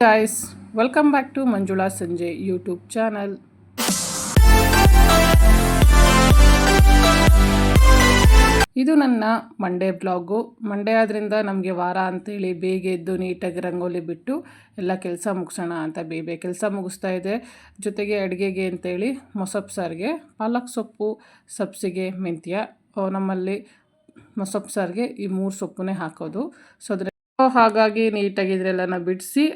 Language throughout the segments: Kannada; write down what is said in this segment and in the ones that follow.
guys welcome back to Manjula Sanje YouTube channel ಇದು ನನ್ನ ಮಂಡೇ ಬ್ಲಾಗು ಮಂಡೇ ಆದ್ದರಿಂದ ನಮಗೆ ವಾರ ಅಂತೇಳಿ ಬೇಗ ಎದ್ದು ನೀಟಾಗಿ ರಂಗೋಲಿ ಬಿಟ್ಟು ಎಲ್ಲ ಕೆಲಸ ಮುಗಿಸೋಣ ಅಂತ ಬೇಬೆ ಕೆಲಸ ಮುಗಿಸ್ತಾ ಇದೆ. ಜೊತೆಗೆ ಅಡುಗೆಗೆ ಅಂತೇಳಿ ಮೊಸಪ್ ಸಾರಿಗೆ, ಪಾಲಕ್ ಸೊಪ್ಪು, ಸಬ್ಸಿಗೆ, ಮೆಂತ್ಯ ನಮ್ಮಲ್ಲಿ ಮೊಸಪ್ ಸಾರಿಗೆ ಈ ಮೂರು ಸೊಪ್ಪನ್ನೇ ಹಾಕೋದು. ಸೊ ಅದ್ರ ಹಾಗಾಗಿ ನೀಟಾಗಿ ಇದರೆಲ್ಲನ ಬಿಡಿಸಿ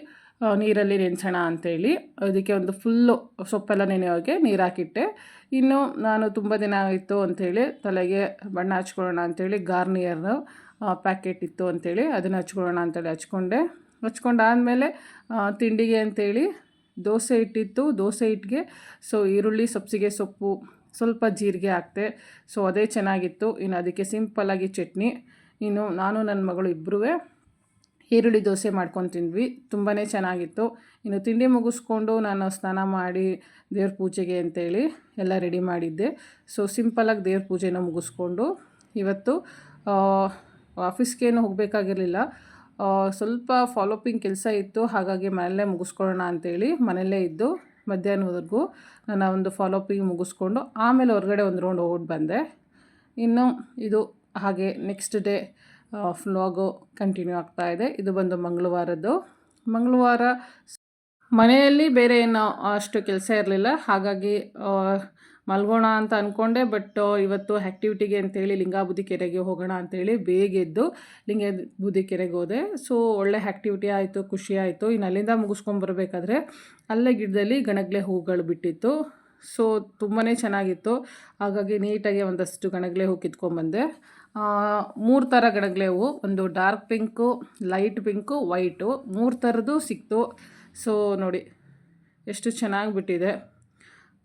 ನೀರಲ್ಲಿ ನೆನೆಸೋಣ ಅಂತೇಳಿ. ಅದಕ್ಕೆ ಒಂದು ಫುಲ್ಲು ಸೊಪ್ಪೆಲ್ಲ ನೆನೆಯೋಕ್ಕೆ ನೀರು ಹಾಕಿಟ್ಟೆ ಇನ್ನು ನಾನು ತುಂಬ ದಿನ ಆಯಿತು ಅಂಥೇಳಿ ತಲೆಗೆ ಬಣ್ಣ ಹಚ್ಕೊಳ್ಳೋಣ ಅಂಥೇಳಿ ಗಾರ್ನಿಯರ್ ಪ್ಯಾಕೆಟ್ ಇತ್ತು ಅಂಥೇಳಿ ಅದನ್ನು ಹಚ್ಕೊಳ್ಳೋಣ ಅಂತೇಳಿ ಹಚ್ಕೊಂಡೆ. ಹಚ್ಕೊಂಡಾದಮೇಲೆ ತಿಂಡಿಗೆ ಅಂಥೇಳಿ ದೋಸೆ ಹಿಟ್ಟಿತ್ತು. ದೋಸೆ ಹಿಟ್ಟಿಗೆ, ಸೊ ಈರುಳ್ಳಿ ಸಬ್ಸಿಗೆ ಸೊಪ್ಪು ಸ್ವಲ್ಪ ಜೀರಿಗೆ ಹಾಕ್ತೆ. ಸೊ ಅದೇ ಚೆನ್ನಾಗಿತ್ತು. ಇನ್ನು ಅದಕ್ಕೆ ಸಿಂಪಲ್ಲಾಗಿ ಚಟ್ನಿ. ಇನ್ನು ನಾನು ನನ್ನ ಮಗಳು ಇಬ್ಬರೂ ಈರುಳ್ಳಿ ದೋಸೆ ಮಾಡ್ಕೊಂಡು ತಿಂದ್ವಿ. ತುಂಬಾ ಚೆನ್ನಾಗಿತ್ತು. ಇನ್ನು ತಿಂಡಿ ಮುಗಿಸ್ಕೊಂಡು ನಾನು ಸ್ನಾನ ಮಾಡಿ ದೇವ್ರ ಪೂಜೆಗೆ ಅಂತೇಳಿ ಎಲ್ಲ ರೆಡಿ ಮಾಡಿದ್ದೆ. ಸೊ ಸಿಂಪಲಾಗಿ ದೇವ್ರ ಪೂಜೆನ ಮುಗಿಸ್ಕೊಂಡು ಇವತ್ತು ಆಫೀಸ್ಗೇನು ಹೋಗಬೇಕಾಗಿರಲಿಲ್ಲ. ಸ್ವಲ್ಪ ಫಾಲೋಪಿಂಗ್ ಕೆಲಸ ಇತ್ತು. ಹಾಗಾಗಿ ಮನೆಯಲ್ಲೇ ಮುಗಿಸ್ಕೊಳ್ಳೋಣ ಅಂತೇಳಿ ಮನೆಯಲ್ಲೇ ಇದ್ದು ಮಧ್ಯಾಹ್ನವರೆಗೂ ನಾನು ಒಂದು ಫಾಲೋಪಿಂಗ್ ಮುಗಿಸ್ಕೊಂಡು ಆಮೇಲೆ ಹೊರಗಡೆ ಒಂದು ರೌಂಡ್ ಓಡ್ ಬಂದೆ. ಇನ್ನು ಇದು ಹಾಗೆ ನೆಕ್ಸ್ಟ್ ಡೇ ಫ್ಲಾಗು ಕಂಟಿನ್ಯೂ ಆಗ್ತಾ ಇದೆ. ಇದು ಬಂದು ಮಂಗಳವಾರದ್ದು. ಮಂಗಳವಾರ ಮನೆಯಲ್ಲಿ ಬೇರೆ ಏನು ಅಷ್ಟು ಕೆಲಸ ಇರಲಿಲ್ಲ. ಹಾಗಾಗಿ ಮಲ್ಗೋಣ ಅಂತ ಅಂದ್ಕೊಂಡೆ ಬಟ್, ಇವತ್ತು ಆ್ಯಕ್ಟಿವಿಟಿಗೆ ಅಂತೇಳಿ ಲಿಂಗಾಬುದಿ ಕೆರೆಗೆ ಹೋಗೋಣ ಅಂತೇಳಿ ಬೇಗ ಎದ್ದು ಲಿಂಗ ಬುದಿ ಕೆರೆಗೆ ಹೋದೆ. ಸೊ, ಒಳ್ಳೆ ಆ್ಯಕ್ಟಿವಿಟಿ ಆಯಿತು, ಖುಷಿ ಆಯಿತು. ಇನ್ನು ಅಲ್ಲಿಂದ ಮುಗಿಸ್ಕೊಂಡ್ಬರ್ಬೇಕಾದ್ರೆ ಅಲ್ಲೇ ಗಿಡದಲ್ಲಿ ಗಣಗ್ಲೆ ಹೂಗಳು ಬಿಟ್ಟಿತ್ತು. ಸೊ ತುಂಬಾ ಚೆನ್ನಾಗಿತ್ತು. ಹಾಗಾಗಿ ನೀಟಾಗಿ ಒಂದಷ್ಟು ಗಣಗಳೇ ಹೂ ಕಿತ್ಕೊಂಡ್ಬಂದೆ. ಮೂರು ಥರ ಗಣಗ್ಲೆ ಹೂವು ಒಂದು dark pink, light pink, white. ಮೂರು ಥರದ್ದು ಸಿಕ್ತು. ಸೊ ನೋಡಿ, ಎಷ್ಟು ಚೆನ್ನಾಗಿ ಬಿಟ್ಟಿದೆ.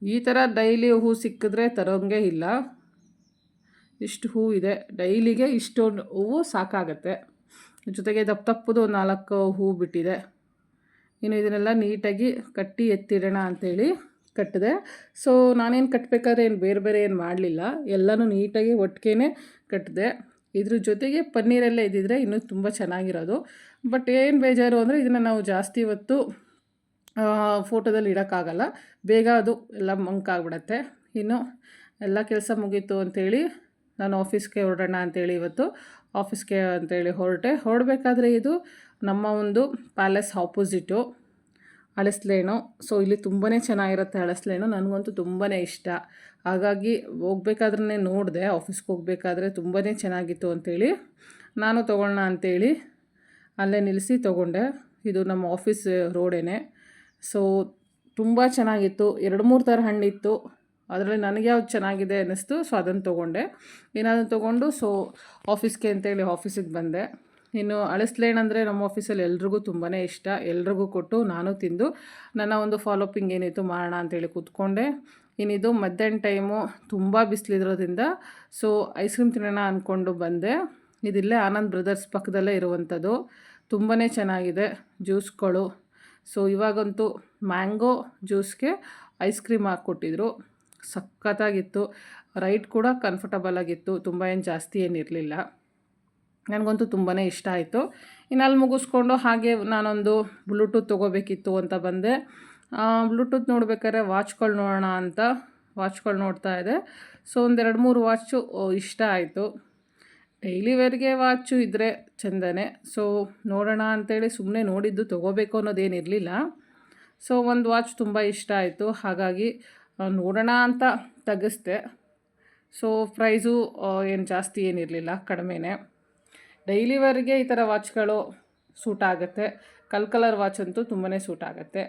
ಈ ಥರ ಡೈಲಿ ಹೂ ಸಿಕ್ಕಿದ್ರೆ ತರೋಂಗೆ ಇಲ್ಲ. ಇಷ್ಟು ಹೂ ಇದೆ. ಡೈಲಿಗೆ ಇಷ್ಟೊಂದು ಹೂವು ಸಾಕಾಗತ್ತೆ. ಜೊತೆಗೆ ದಪ್ಪ ತಪ್ಪದು ನಾಲ್ಕು ಹೂ ಬಿಟ್ಟಿದೆ. ಇನ್ನು ಇದನ್ನೆಲ್ಲ ನೀಟಾಗಿ ಕಟ್ಟಿ ಎತ್ತಿಡೋಣ ಅಂಥೇಳಿ ಕಟ್ಟಿದೆ. ಸೊ ನಾನೇನು ಕಟ್ಟಬೇಕಾದ್ರೆ ಏನು ಬೇರೆ ಬೇರೆ ಏನು ಮಾಡಲಿಲ್ಲ. ಎಲ್ಲನೂ ನೀಟಾಗಿ ಒಟ್ಟಿಗೆ ಕಟ್ಟಿದೆ ಇದ್ರ ಜೊತೆಗೆ ಪನ್ನೀರೆಲ್ಲ ಇದ್ದಿದ್ರೆ ಇನ್ನೂ ತುಂಬ ಚೆನ್ನಾಗಿರೋದು. ಬಟ್ ಏನು ಬೇಜಾರು ಅಂದರೆ ಇದನ್ನು ನಾವು ಜಾಸ್ತಿ ಹೊತ್ತು ಫೋಟೋದಲ್ಲಿ ಇಡೋಕ್ಕಾಗಲ್ಲ. ಬೇಗ ಅದು ಎಲ್ಲ ಮಂಕಾಗ್ಬಿಡತ್ತೆ ಇನ್ನು ಎಲ್ಲ ಕೆಲಸ ಮುಗೀತು ಅಂಥೇಳಿ ನಾನು ಆಫೀಸ್ಗೆ ಹೊರಡೋಣ ಅಂತೇಳಿ ಇವತ್ತು. ಆಫೀಸ್ಗೆ ಅಂತೇಳಿ ಹೊರಟೆ. ಹೊರಡಬೇಕಾದ್ರೆ ಇದು ನಮ್ಮ ಒಂದು ಪ್ಯಾಲೇಸ್ ಆಪೋಸಿಟು ಹಳಸ್ಲೇನು ಸೊ ಇಲ್ಲಿ ತುಂಬಾ ಚೆನ್ನಾಗಿರುತ್ತೆ ಹಳಸ್ಲೇಣು ನನಗಂತೂ ತುಂಬಾ ಇಷ್ಟ. ಹಾಗಾಗಿ ಹೋಗ್ಬೇಕಾದ್ರೆ ನೋಡಿದೆ, ಆಫೀಸ್ಗೆ ಹೋಗ್ಬೇಕಾದ್ರೆ ತುಂಬಾ ಚೆನ್ನಾಗಿತ್ತು ಅಂಥೇಳಿ ನಾನು ತೊಗೊಳ್ಳೋಣ ಅಂಥೇಳಿ ಅಲ್ಲೇ ನಿಲ್ಲಿಸಿ ತೊಗೊಂಡೆ. ಇದು ನಮ್ಮ ಆಫೀಸ್ ರೋಡೇನೆ. ಸೊ ತುಂಬ ಚೆನ್ನಾಗಿತ್ತು. ಎರಡು ಮೂರು ಥರ ಹಣ್ಣಿತ್ತು. ಅದರಲ್ಲಿ ನನಗೆ ಯಾವ್ದು ಚೆನ್ನಾಗಿದೆ ಅನ್ನಿಸ್ತು, ಸೊ ಅದನ್ನು ತೊಗೊಂಡೆ. ಏನಾದರೂ ತೊಗೊಂಡು, ಸೊ ಆಫೀಸ್ಗೆ ಅಂತೇಳಿ ಆಫೀಸಿಗೆ ಬಂದೆ. ಇನ್ನು ಅಳಿಸ್ಲೇಣಂದರೆ ನಮ್ಮ ಆಫೀಸಲ್ಲಿ ಎಲ್ರಿಗೂ ತುಂಬಾ ಇಷ್ಟ. ಎಲ್ರಿಗೂ ಕೊಟ್ಟು ನಾನು ತಿಂದು ನನ್ನ ಒಂದು ಫಾಲೋಪಿಂಗ್ ಏನಿತ್ತು ಮಾಡೋಣ ಅಂತೇಳಿ ಕೂತ್ಕೊಂಡೆ. ಇನ್ನಿದು ಮಧ್ಯಾಹ್ನ ಟೈಮು ತುಂಬ ಬಿಸಿಲಿರೋದ್ರಿಂದ ಸೊ ಐಸ್ ಕ್ರೀಮ್ ತಿನ್ನೋಣ ಅಂದ್ಕೊಂಡು ಬಂದೆ. ಇದಿಲ್ಲೇ ಆನಂದ್ ಬ್ರದರ್ಸ್ ಪಕ್ಕದಲ್ಲೇ ಇರುವಂಥದ್ದು. ತುಂಬಾ ಚೆನ್ನಾಗಿದೆ ಜ್ಯೂಸ್ಗಳು. ಸೊ ಇವಾಗಂತೂ ಮ್ಯಾಂಗೋ ಜ್ಯೂಸ್ಗೆ ಐಸ್ ಕ್ರೀಮ್ ಹಾಕ್ಕೊಟ್ಟಿದ್ರು. ಸಖತ್ತಾಗಿತ್ತು. ರೈಟ್ ಕೂಡ ಕಂಫರ್ಟಬಲ್ ಆಗಿತ್ತು. ತುಂಬ ಏನು ಜಾಸ್ತಿ ಏನಿರಲಿಲ್ಲ. ನನಗಂತೂ ತುಂಬಾ ಇಷ್ಟ ಆಯಿತು. ಇನ್ನು ಅಲ್ಲಿ ಮುಗಿಸ್ಕೊಂಡು ಹಾಗೆ ನಾನೊಂದು ಬ್ಲೂಟೂತ್ ತೊಗೋಬೇಕಿತ್ತು ಅಂತ ಬಂದೆ. ಬ್ಲೂಟೂತ್ ನೋಡ್ಬೇಕಾದ್ರೆ ವಾಚ್ಗಳು ನೋಡೋಣ ಅಂತ ವಾಚ್ಗಳು ನೋಡ್ತಾ ಇದೆ. ಸೊ ಒಂದೆರಡು ಮೂರು ವಾಚು ಇಷ್ಟ ಆಯಿತು. ಡೈಲಿ ವೇರ್ಗೆ ವಾಚು ಇದ್ದರೆ ಚೆಂದನೇ. ಸೊ ನೋಡೋಣ ಅಂತೇಳಿ ಸುಮ್ಮನೆ ನೋಡಿದ್ದು ತೊಗೋಬೇಕು ಅನ್ನೋದೇನಿರಲಿಲ್ಲ. ಸೊ ಒಂದು ವಾಚ್ ತುಂಬ ಇಷ್ಟ ಆಯಿತು. ಹಾಗಾಗಿ ನೋಡೋಣ ಅಂತ ತೆಗೆಸ್ದೆ. ಸೊ ಪ್ರೈಸು ಏನು ಜಾಸ್ತಿ ಏನಿರಲಿಲ್ಲ, ಕಡಿಮೆನೇ. ಡೈಲಿ ವೇರ್ಗೆ ಈ ಥರ ವಾಚ್ಗಳು ಸೂಟ್ ಆಗುತ್ತೆ. ಕಲ್ ಕಲರ್ ವಾಚ್ ಅಂತೂ ತುಂಬಾ ಸೂಟ್ ಆಗುತ್ತೆ.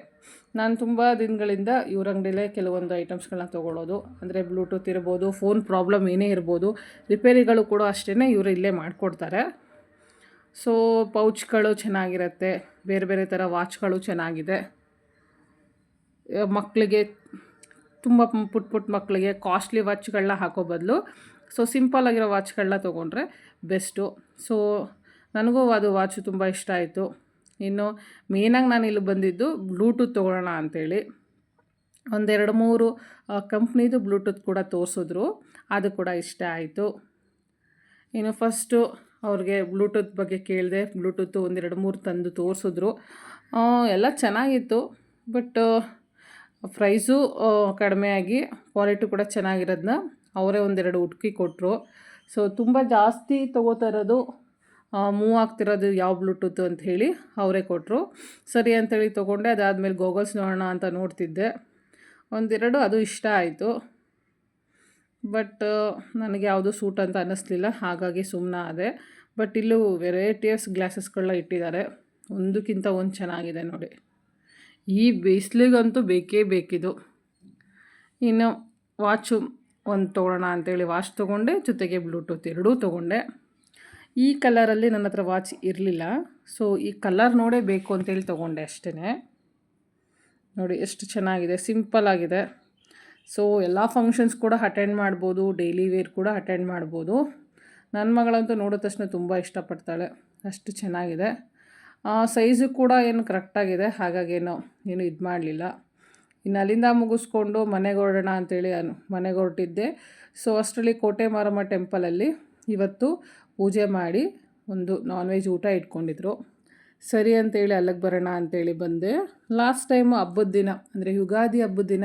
ನಾನು ತುಂಬ ದಿನಗಳಿಂದ ಇವ್ರ ಅಂಗಡಿಲೇ ಕೆಲವೊಂದು ಐಟಮ್ಸ್ಗಳನ್ನ ತೊಗೊಳ್ಳೋದು ಅಂದರೆ ಬ್ಲೂಟೂತ್ ಇರ್ಬೋದು, ಫೋನ್ ಪ್ರಾಬ್ಲಮ್ ಏನೇ ಇರ್ಬೋದು, ರಿಪೇರಿಗಳು ಕೂಡ ಅಷ್ಟೇ ಇವರು ಇಲ್ಲೇ ಮಾಡಿಕೊಡ್ತಾರೆ. ಸೊ ಪೌಚ್ಗಳು ಚೆನ್ನಾಗಿರುತ್ತೆ. ಬೇರೆ ಬೇರೆ ಥರ ವಾಚ್ಗಳು ಚೆನ್ನಾಗಿದೆ. ಮಕ್ಕಳಿಗೆ ತುಂಬ ಪುಟ್ ಪುಟ್ಟ ಮಕ್ಕಳಿಗೆ ಕಾಸ್ಟ್ಲಿ ವಾಚ್ಗಳನ್ನ ಹಾಕೋ ಬದಲು ಸೊ ಸಿಂಪಲ್ಲಾಗಿರೋ ವಾಚ್ಗಳನ್ನ ತೊಗೊಂಡ್ರೆ ಬೆಸ್ಟು. ಸೊ ನನಗೂ ಅದು ವಾಚು ತುಂಬ ಇಷ್ಟ ಆಯಿತು. ಇನ್ನು ಮೇನಾಗಿ ನಾನು ಇಲ್ಲಿ ಬಂದಿದ್ದು ಬ್ಲೂಟೂತ್ ತೊಗೊಳ್ಳೋಣ ಅಂಥೇಳಿ ಒಂದೆರಡು ಮೂರು ಕಂಪ್ನಿದು ಬ್ಲೂಟೂತ್ ಕೂಡ ತೋರಿಸಿದ್ರು. ಅದು ಕೂಡ ಇಷ್ಟ ಆಯಿತು. ಇನ್ನು ಫಸ್ಟು ಅವ್ರಿಗೆ ಬ್ಲೂಟೂತ್ ಬಗ್ಗೆ ಕೇಳಿದೆ ಬ್ಲೂಟೂತ್ ಒಂದೆರಡು ಮೂರು ತಂದು ತೋರಿಸಿದ್ರು. ಎಲ್ಲ ಚೆನ್ನಾಗಿತ್ತು. ಬಟ್ ಪ್ರೈಸು ಕಡಿಮೆ ಆಗಿ ಕ್ವಾಲಿಟಿ ಕೂಡ ಚೆನ್ನಾಗಿರೋದನ್ನ ಅವರೇ ಒಂದೆರಡು ಉಟ್ಕಿ ಕೊಟ್ಟರು ಸೊ ತುಂಬ ಜಾಸ್ತಿ ತೊಗೋತಾ ಇರೋದು ಮೂವ್ ಆಗ್ತಿರೋದು ಯಾವ ಬ್ಲೂಟೂತ್ ಅಂತ ಹೇಳಿ ಅವರೇ ಕೊಟ್ಟರು ಸರಿ ಅಂತೇಳಿ ತೊಗೊಂಡೆ, ಅದಾದಮೇಲೆ ಗೋಗಲ್ಸ್ ನೋಡೋಣ ಅಂತ ನೋಡ್ತಿದ್ದೆ. ಒಂದೆರಡು ಅದು ಇಷ್ಟ ಆಯಿತು. ಬಟ್ ನನಗೆ ಯಾವುದು ಸೂಟ್ ಅಂತ ಅನ್ನಿಸ್ಲಿಲ್ಲ, ಹಾಗಾಗಿ ಸುಮ್ಮನೆ ಆದೆ. ಬಟ್ ಇಲ್ಲೂ ವೆರೈಟಿಯಸ್ ಗ್ಲಾಸಸ್ಗಳನ್ನ ಇಟ್ಟಿದ್ದಾರೆ. ಒಂದಕ್ಕಿಂತ ಒಂದು ಚೆನ್ನಾಗಿದೆ ನೋಡಿ. ಈ ಬಿಸಿಲಿಗಂತೂ ಬೇಕೇ ಬೇಕಿದು. ಇನ್ನು ವಾಚು ಒಂದು ತೊಗೊಳ್ಳೋಣ ಅಂತೇಳಿ ವಾಚ್ ತೊಗೊಂಡೆ, ಜೊತೆಗೆ ಬ್ಲೂಟೂತ್ ಎರಡೂ ತೊಗೊಂಡೆ. ಈ ಕಲರಲ್ಲಿ ನನ್ನ ಹತ್ರ ವಾಚ್ ಇರಲಿಲ್ಲ. ಸೊ ಈ ಕಲರ್ ನೋಡೇ ಬೇಕು ಅಂತೇಳಿ ತೊಗೊಂಡೆ ಅಷ್ಟೇ ನೋಡಿ, ಎಷ್ಟು ಚೆನ್ನಾಗಿದೆ, ಸಿಂಪಲ್ ಆಗಿದೆ. ಸೊ ಎಲ್ಲ ಫಂಕ್ಷನ್ಸ್ ಕೂಡ ಅಟೆಂಡ್ ಮಾಡ್ಬೋದು ಡೈಲಿ ವೇರ್ ಕೂಡ ಅಟೆಂಡ್ ಮಾಡ್ಬೋದು. ನನ್ನ ಮಗಳಂತೂ ನೋಡಿದ ತಕ್ಷಣ ತುಂಬ ಇಷ್ಟಪಡ್ತಾಳೆ. ಅಷ್ಟು ಚೆನ್ನಾಗಿದೆ. ಸೈಜು ಕೂಡ ಏನು ಕರೆಕ್ಟಾಗಿದೆ ಹಾಗಾಗಿ ಏನು ಏನು ಇದು ಮಾಡಲಿಲ್ಲ ಇನ್ನು ಅಲ್ಲಿಂದ ಮುಗಿಸ್ಕೊಂಡು ಮನೆಗೆ ಹೊರಡೋಣ ಅಂತೇಳಿ ಅನು ಮನೆಗೆ ಹೊರಟಿದ್ದೆ ಸೊ ಅಷ್ಟರಲ್ಲಿ ಕೋಟೆ ಮಾರಮ್ಮ ಟೆಂಪಲಲ್ಲಿ ಇವತ್ತು ಪೂಜೆ ಮಾಡಿ ಒಂದು ನಾನ್ ವೆಜ್ ಊಟ ಇಟ್ಕೊಂಡಿದ್ರು. ಸರಿ ಅಂತೇಳಿ ಅಲ್ಲಿಗೆ ಬರೋಣ ಅಂತೇಳಿ ಬಂದೆ. ಲಾಸ್ಟ್ ಟೈಮು ಹಬ್ಬದ ದಿನ, ಅಂದರೆ ಯುಗಾದಿ ಹಬ್ಬದ ದಿನ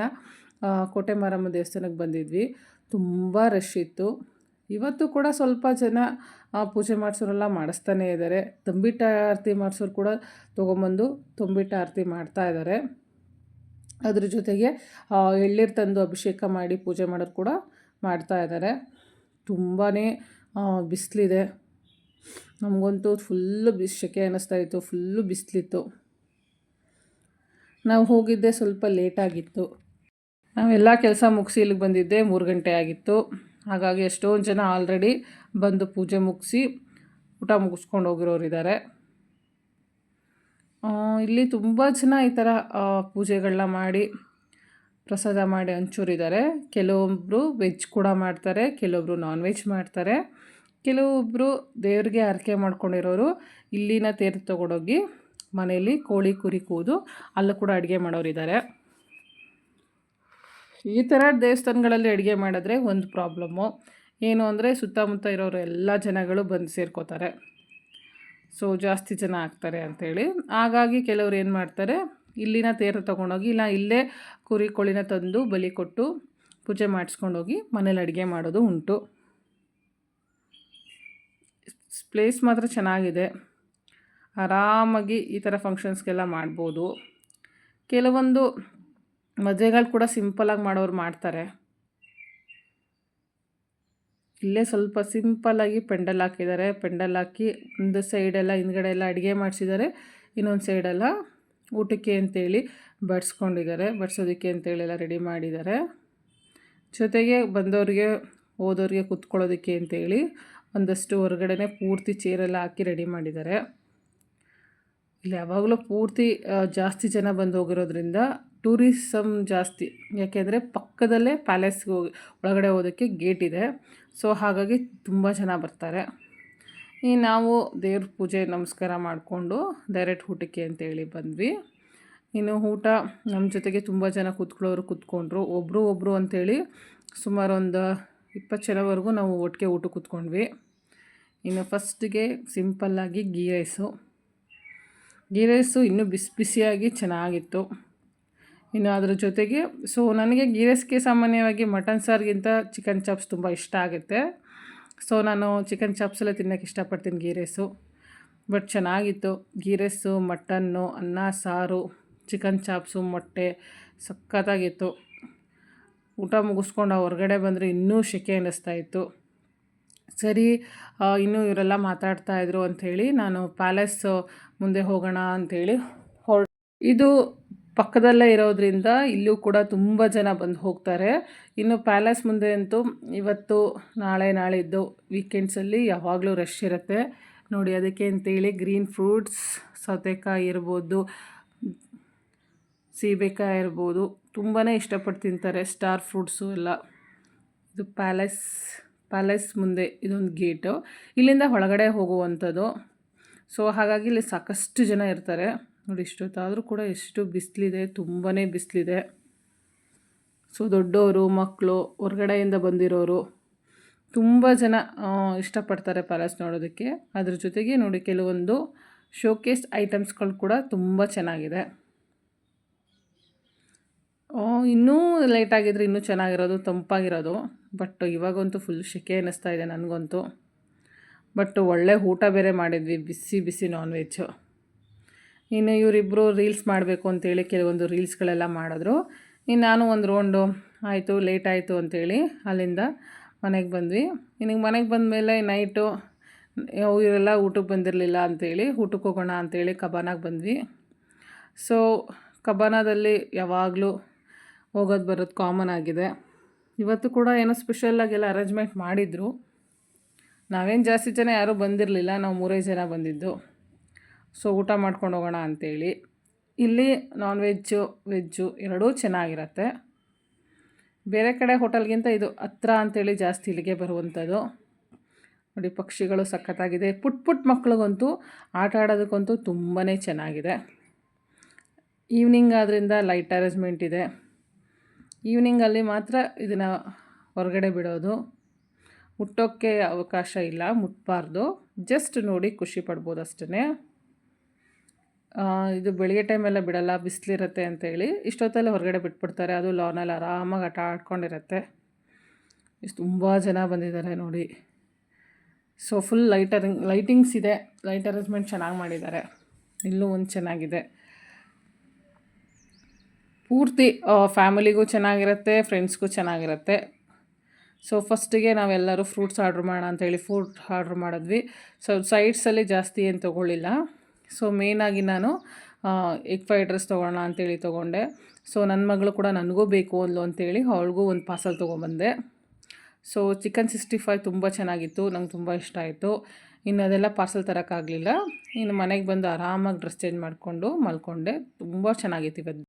ಕೋಟೆ ಮಾರಮ್ಮ ದೇವಸ್ಥಾನಕ್ಕೆ ಬಂದಿದ್ವಿ. ತುಂಬ ರಶ್ ಇತ್ತು. ಇವತ್ತು ಕೂಡ ಸ್ವಲ್ಪ ಜನ ಪೂಜೆ ಮಾಡಿಸೋರೆಲ್ಲ ಮಾಡಿಸ್ತಾನೇ ಇದ್ದಾರೆ. ತಂಬಿಟ್ಟ ಆರತಿ ಮಾಡಿಸೋರು ಕೂಡ ತೊಗೊಂಬಂದು ತಂಬಿಟ್ಟ ಆರತಿ ಮಾಡ್ತಾ ಇದ್ದಾರೆ. ಅದ್ರ ಜೊತೆಗೆ ಎಳ್ಳೀರ್ ತಂದು ಅಭಿಷೇಕ ಮಾಡಿ ಪೂಜೆ ಮಾಡೋದು ಕೂಡ ಮಾಡ್ತಾ ಇದ್ದಾರೆ ತುಂಬಾ ಬಿಸಿಲಿದೆ. ನಮಗಂತೂ ಫುಲ್ಲು ಬಿಸಿ ಸೆಕೆ ಅನ್ನಿಸ್ತಾ ಇತ್ತು ಫುಲ್ಲು ಬಿಸಿಲಿತ್ತು. ನಾವು ಹೋಗಿದ್ದೆ ಸ್ವಲ್ಪ ಲೇಟಾಗಿತ್ತು ನಾವೆಲ್ಲ ಕೆಲಸ ಮುಗಿಸಿ ಇಲ್ಲಿಗೆ ಬಂದಿದ್ದೆ ಮೂರು ಗಂಟೆ ಆಗಿತ್ತು. ಹಾಗಾಗಿ ಎಷ್ಟೊಂದು ಜನ ಆಲ್ರೆಡಿ ಬಂದು ಪೂಜೆ ಮುಗಿಸಿ ಊಟ ಮುಗಿಸ್ಕೊಂಡು ಹೋಗಿರೋರು ಇದ್ದಾರೆ ಆ, ಇಲ್ಲಿ ತುಂಬ ಜನ ಈ ಥರ ಪೂಜೆಗಳನ್ನ ಮಾಡಿ ಪ್ರಸಾದ ಮಾಡಿ ಹಂಚೂರಿದ್ದಾರೆ ಕೆಲವೊಬ್ಬರು ವೆಜ್ ಕೂಡ ಮಾಡ್ತಾರೆ ಕೆಲವೊಬ್ಬರು ನಾನ್ ವೆಜ್ ಮಾಡ್ತಾರೆ. ಕೆಲವೊಬ್ಬರು ದೇವ್ರಿಗೆ ಹರಕೆ ಮಾಡ್ಕೊಂಡಿರೋರು. ಇಲ್ಲಿನ ತೇರು ತೊಗೊಂಡೋಗಿ ಮನೆಯಲ್ಲಿ ಕೋಳಿ ಕುರಿ ಕೂದು ಅಲ್ಲೂ ಕೂಡ ಅಡುಗೆ ಮಾಡೋರಿದ್ದಾರೆ ಈ ಥರ ದೇವಸ್ಥಾನಗಳಲ್ಲಿ ಅಡುಗೆ ಮಾಡಿದ್ರೆ ಒಂದು ಪ್ರಾಬ್ಲಮ್ಮು ಏನು ಅಂದರೆ ಸುತ್ತಮುತ್ತ ಇರೋರು ಎಲ್ಲ ಜನಗಳು ಬಂದು ಸೇರ್ಕೋತಾರೆ. ಸೊ ಜಾಸ್ತಿ ಜನ ಆಗ್ತಾರೆ ಅಂಥೇಳಿ ಹಾಗಾಗಿ ಕೆಲವ್ರು ಏನು ಮಾಡ್ತಾರೆ, ಇಲ್ಲಿನ ತೇರು ತೊಗೊಂಡೋಗಿ, ಇಲ್ಲ ಇಲ್ಲೇ ಕುರಿ ಕೋಳಿನ ತಂದು ಬಲಿ ಕೊಟ್ಟು ಪೂಜೆ ಮಾಡಿಸ್ಕೊಂಡೋಗಿ ಮನೇಲಿ ಅಡುಗೆ ಮಾಡೋದು ಉಂಟು. ಪ್ಲೇಸ್ ಮಾತ್ರ ಚೆನ್ನಾಗಿದೆ. ಆರಾಮಾಗಿ ಈ ಥರ ಫಂಕ್ಷನ್ಸ್ಗೆಲ್ಲ ಮಾಡ್ಬೋದು. ಕೆಲವೊಂದು ಮದುವೆಗಳು ಕೂಡ ಸಿಂಪಲಾಗಿ ಮಾಡೋರು ಮಾಡ್ತಾರೆ. ಇಲ್ಲೇ ಸ್ವಲ್ಪ ಸಿಂಪಲ್ಲಾಗಿ ಪೆಂಡಲ್ ಹಾಕಿದ್ದಾರೆ. ಪೆಂಡಲ್ ಹಾಕಿ ಒಂದು ಸೈಡೆಲ್ಲ ಹಿಂದ್ಗಡೆ ಎಲ್ಲ ಅಡುಗೆ ಮಾಡಿಸಿದ್ದಾರೆ. ಇನ್ನೊಂದು ಸೈಡೆಲ್ಲ ಊಟಕ್ಕೆ ಅಂತೇಳಿ ಬಡಿಸ್ಕೊಂಡಿದ್ದಾರೆ. ಬಡಿಸೋದಕ್ಕೆ ಅಂತೇಳಿ ಎಲ್ಲ ರೆಡಿ ಮಾಡಿದ್ದಾರೆ. ಜೊತೆಗೆ ಬಂದವ್ರಿಗೆ, ಹೋದವ್ರಿಗೆ ಕುತ್ಕೊಳ್ಳೋದಕ್ಕೆ ಅಂತೇಳಿ ಒಂದಷ್ಟು ಹೊರಗಡೆನೆ ಪೂರ್ತಿ ಚೇರೆಲ್ಲ ಹಾಕಿ ರೆಡಿ ಮಾಡಿದ್ದಾರೆ. ಇಲ್ಲಿ ಯಾವಾಗಲೂ ಪೂರ್ತಿ ಜಾಸ್ತಿ ಜನ ಬಂದು ಹೋಗಿರೋದ್ರಿಂದ ಟೂರಿಸಮ್ ಜಾಸ್ತಿ. ಯಾಕೆಂದರೆ ಪಕ್ಕದಲ್ಲೇ ಪ್ಯಾಲೇಸ್ಗೆ ಹೋಗಿ, ಒಳಗಡೆ ಹೋದಕ್ಕೆ ಗೇಟ್ ಇದೆ. ಸೊ ಹಾಗಾಗಿ ತುಂಬ ಜನ ಬರ್ತಾರೆ. ಈ ನಾವು ದೇವ್ರ ಪೂಜೆ ನಮಸ್ಕಾರ ಮಾಡಿಕೊಂಡು ಡೈರೆಕ್ಟ್ ಊಟಕ್ಕೆ ಅಂತೇಳಿ ಬಂದ್ವಿ. ಇನ್ನು ಊಟ ನಮ್ಮ ಜೊತೆಗೆ ತುಂಬ ಜನ ಕೂತ್ಕೊಳ್ಳೋರು ಕೂತ್ಕೊಂಡ್ರು. ಒಬ್ಬರು ಒಬ್ಬರು ಅಂಥೇಳಿ ಸುಮಾರು ಒಂದು ಇಪ್ಪತ್ತು ಜನವರೆಗೂ ನಾವು ಒಟ್ಟಿಗೆ ಊಟ ಕೂತ್ಕೊಂಡ್ವಿ. ಇನ್ನು ಫಸ್ಟಿಗೆ ಸಿಂಪಲ್ಲಾಗಿ ಗೀ ರೈಸು. ಗೀ ರೈಸು ಇನ್ನೂ ಬಿಸಿ ಬಿಸಿಯಾಗಿ ಚೆನ್ನಾಗಿತ್ತು. ಇನ್ನು ಅದ್ರ ಜೊತೆಗೆ ಸೊ ನನಗೆ ಗೀ ಸಾಮಾನ್ಯವಾಗಿ ಮಟನ್ ಸಾರಿಗಿಂತ ಚಿಕನ್ ಚಾಪ್ಸ್ ತುಂಬ ಇಷ್ಟ ಆಗುತ್ತೆ. ಸೊ ನಾನು ಚಿಕನ್ ಚಾಪ್ಸೆಲ್ಲ ತಿನ್ನೋಕ್ಕೆ ಇಷ್ಟಪಡ್ತೀನಿ ಗೀ ಬಟ್ ಚೆನ್ನಾಗಿತ್ತು. ಗೀ ಮಟನ್ನು, ಅನ್ನ, ಸಾರು ಚಿಕನ್ ಚಾಪ್ಸು ಮೊಟ್ಟೆ ಸಖತ್ತಾಗಿತ್ತು. ಊಟ ಮುಗಿಸ್ಕೊಂಡು ಹೊರಗಡೆ ಬಂದರೆ ಇನ್ನೂ ಸೆಕೆ ಅನ್ನಿಸ್ತಾ ಇತ್ತು. ಸರಿ ಇನ್ನೂ ಇವರೆಲ್ಲ ಮಾತಾಡ್ತಾ ಇದ್ರು ಅಂಥೇಳಿ ನಾನು ಪ್ಯಾಲೇಸ್ ಮುಂದೆ ಹೋಗೋಣ ಅಂಥೇಳಿ ಹೊರ ಇದು ಪಕ್ಕದಲ್ಲೇ ಇರೋದ್ರಿಂದ ಇಲ್ಲೂ ಕೂಡ ತುಂಬ ಜನ ಬಂದು ಹೋಗ್ತಾರೆ. ಇನ್ನು ಪ್ಯಾಲೇಸ್ ಮುಂದೆ ಅಂತೂ ಇವತ್ತು ನಾಳೆ ನಾಳಿದ್ದು ವೀಕೆಂಡ್ಸಲ್ಲಿ ಯಾವಾಗಲೂ ರಶ್ ಇರುತ್ತೆ. ನೋಡಿ ಅದಕ್ಕೆ ಅಂತೇಳಿ ಗ್ರೀನ್ ಫ್ರೂಟ್ಸ್ ಸೌತೆಕಾಯಿ ಇರ್ಬೋದು, ಸೀಬೆಕಾಯಿ ಇರ್ಬೋದು ತುಂಬಾ ಇಷ್ಟಪಟ್ಟು ತಿಂತಾರೆ ಸ್ಟಾರ್ ಫ್ರೂಟ್ಸು ಎಲ್ಲ. ಇದು ಪ್ಯಾಲೇಸ್ ಪ್ಯಾಲೇಸ್ ಮುಂದೆ ಇದೊಂದು ಗೇಟು ಇಲ್ಲಿಂದ ಒಳಗಡೆ ಹೋಗುವಂಥದ್ದು. ಸೊ ಹಾಗಾಗಿ ಇಲ್ಲಿ ಸಾಕಷ್ಟು ಜನ ಇರ್ತಾರೆ. ನೋಡಿ, ಇಷ್ಟೊತ್ತಾದರೂ ಕೂಡ ಎಷ್ಟು ಬಿಸಿಲಿದೆ ತುಂಬಾ ಬಿಸಿಲಿದೆ. ಸೊ, ದೊಡ್ಡವರು ಮಕ್ಕಳು ಹೊರಗಡೆಯಿಂದ ಬಂದಿರೋರು ತುಂಬ ಜನ ಇಷ್ಟಪಡ್ತಾರೆ ಪ್ಯಾಲೇಸ್ ನೋಡೋದಕ್ಕೆ. ಅದ್ರ ಜೊತೆಗೆ ನೋಡಿ, ಕೆಲವೊಂದು ಶೋಕೇಸ್ ಐಟಮ್ಸ್ಗಳು ಕೂಡ ತುಂಬ ಚೆನ್ನಾಗಿದೆ. ಇನ್ನೂ ಲೈಟ್ ಆಗಿದ್ರೆ ಇನ್ನೂ ಚೆನ್ನಾಗಿರೋದು, ತಂಪಾಗಿರೋದು. ಬಟ್ ಇವಾಗಂತೂ ಫುಲ್ ಶೆಕೆ ಅನ್ನಿಸ್ತಾ ಇದೆ ನನಗಂತೂ. ಬಟ್ ಒಳ್ಳೆ ಊಟ ಬೇರೆ ಮಾಡಿದ್ವಿ, ಬಿಸಿ ಬಿಸಿ ನಾನ್ ವೆಜ್ಜು ಇನ್ನು ಇವರಿಬ್ಬರು ರೀಲ್ಸ್ ಮಾಡಬೇಕು ಅಂತೇಳಿ ಕೆಲವೊಂದು ರೀಲ್ಸ್ಗಳೆಲ್ಲ ಮಾಡಿದ್ರು. ಇನ್ನು ನಾನು ಒಂದು ರೌಂಡು ಆಯಿತು ಲೇಟ್ ಆಯಿತು ಅಂತೇಳಿ ಅಲ್ಲಿಂದ ಮನೆಗೆ ಬಂದ್ವಿ. ಇನ್ನು ಮನೆಗೆ ಬಂದಮೇಲೆ ನೈಟು ಇವರೆಲ್ಲ ಊಟಕ್ಕೆ ಬಂದಿರಲಿಲ್ಲ ಅಂತೇಳಿ, ಊಟಕ್ಕೆ ಹೋಗೋಣ ಅಂತೇಳಿ ಕಬಾನಾಗೆ ಬಂದ್ವಿ. ಸೊ ಕಬಾನಾದಲ್ಲಿ ಯಾವಾಗಲೂ ಹೋಗೋದು ಬರೋದು ಕಾಮನ್ ಆಗಿದೆ. ಇವತ್ತು ಕೂಡ ಏನೋ ಸ್ಪೆಷಲ್ಲಾಗೆಲ್ಲ ಅರೇಂಜ್ಮೆಂಟ್ ಮಾಡಿದರು. ನಾವೇನು ಜಾಸ್ತಿ ಜನ ಯಾರೂ ಬಂದಿರಲಿಲ್ಲ, ನಾವು ಮೂರೇ ಜನ ಬಂದಿದ್ದು. ಸೊ ಊಟ ಮಾಡ್ಕೊಂಡು ಹೋಗೋಣ ಅಂತೇಳಿ. ಇಲ್ಲಿ ನಾನ್ ವೆಜ್ಜು ವೆಜ್ಜು ಎರಡೂ ಚೆನ್ನಾಗಿರತ್ತೆ. ಬೇರೆ ಕಡೆ ಹೋಟೆಲ್ಗಿಂತ ಇದು ಹತ್ರ ಅಂತೇಳಿ ಜಾಸ್ತಿ ಇಲ್ಲಿಗೆ ಬರುವಂಥದ್ದು. ನೋಡಿ ಪಕ್ಷಿಗಳು ಸಖತ್ತಾಗಿದೆ. ಪುಟ್ ಪುಟ್ ಮಕ್ಳಿಗಂತೂ ಆಟ ಆಡೋದಕ್ಕಂತೂ ತುಂಬಾ ಚೆನ್ನಾಗಿದೆ. ಈವ್ನಿಂಗ್ ಆದ್ದರಿಂದ ಲೈಟ್ ಅರೇಂಜ್ಮೆಂಟ್ ಇದೆ. ಈವ್ನಿಂಗಲ್ಲಿ ಮಾತ್ರ ಇದನ್ನು ಹೊರಗಡೆ ಬಿಡೋದು. ಮುಟ್ಟೋಕ್ಕೆ ಅವಕಾಶ ಇಲ್ಲ ಮುಟ್ಟಬಾರ್ದು ಜಸ್ಟ್ ನೋಡಿ ಖುಷಿ ಪಡ್ಬೋದು ಅಷ್ಟೇ ಇದು ಬೆಳಿಗ್ಗೆ ಟೈಮೆಲ್ಲ ಬಿಡಲ್ಲ, ಬಿಸಿಲಿರುತ್ತೆ ಅಂತೇಳಿ. ಇಷ್ಟೊತ್ತಲ್ಲಿ ಹೊರಗಡೆ ಬಿಟ್ಬಿಡ್ತಾರೆ. ಅದು ಲಾನಲ್ಲಿ ಆರಾಮಾಗಿ ಆಟ ಆಡ್ಕೊಂಡಿರತ್ತೆ. ಇಷ್ಟು ತುಂಬ ಜನ ಬಂದಿದ್ದಾರೆ ನೋಡಿ. ಸೊ ಫುಲ್ ಲೈಟರ್ ಲೈಟಿಂಗ್ಸ್ ಇದೆ. ಲೈಟ್ ಅರೇಂಜ್ಮೆಂಟ್ ಚೆನ್ನಾಗಿ ಮಾಡಿದ್ದಾರೆ. ಇಲ್ಲೂ ಒಂದು ಚೆನ್ನಾಗಿದೆ. ಪೂರ್ತಿ ಫ್ಯಾಮಿಲಿಗೂ ಚೆನ್ನಾಗಿರುತ್ತೆ ಫ್ರೆಂಡ್ಸ್ಗೂ ಚೆನ್ನಾಗಿರುತ್ತೆ. ಸೊ ಫಸ್ಟಿಗೆ ನಾವೆಲ್ಲರೂ ಫ್ರೂಟ್ಸ್ ಆರ್ಡ್ರ್ ಮಾಡೋಣ ಅಂತೇಳಿ ಫ್ರೂಟ್ ಆರ್ಡ್ರ್ ಮಾಡಿದ್ವಿ. ಸೊ ಸೈಡ್ಸಲ್ಲಿ ಜಾಸ್ತಿ ಏನು ತೊಗೊಳ್ಳಿಲ್ಲ. ಸೊ ಮೇಯ್ನಾಗಿ ನಾನು ಎಗ್ ಫ್ರೈಡ್ ರೈಸ್ ತೊಗೊಳ್ಳೋಣ ಅಂತೇಳಿ ತೊಗೊಂಡೆ. ಸೊ ನನ್ನ ಮಗಳು ಕೂಡ ನನಗೂ ಬೇಕು ಅಂದ್ಲು ಅಂತೇಳಿ ಅವಳಿಗೂ ಒಂದು ಪಾರ್ಸಲ್ ತೊಗೊಂಬಂದೆ. ಸೊ ಚಿಕನ್ ಸಿಕ್ಸ್ಟಿ ಫೈವ್ ತುಂಬ ಚೆನ್ನಾಗಿತ್ತು, ನಂಗೆ ತುಂಬ ಇಷ್ಟ ಆಯಿತು. ಇನ್ನು ಅದೆಲ್ಲ ಪಾರ್ಸಲ್ ತರೋಕ್ಕಾಗಲಿಲ್ಲ ಇನ್ನು ಮನೆಗೆ ಬಂದು ಆರಾಮಾಗಿ ಡ್ರೆಸ್ ಚೇಂಜ್ ಮಾಡಿಕೊಂಡು ಮಲ್ಕೊಂಡೆ. ತುಂಬ ಚೆನ್ನಾಗಿತ್ತು ಇವತ್ತು.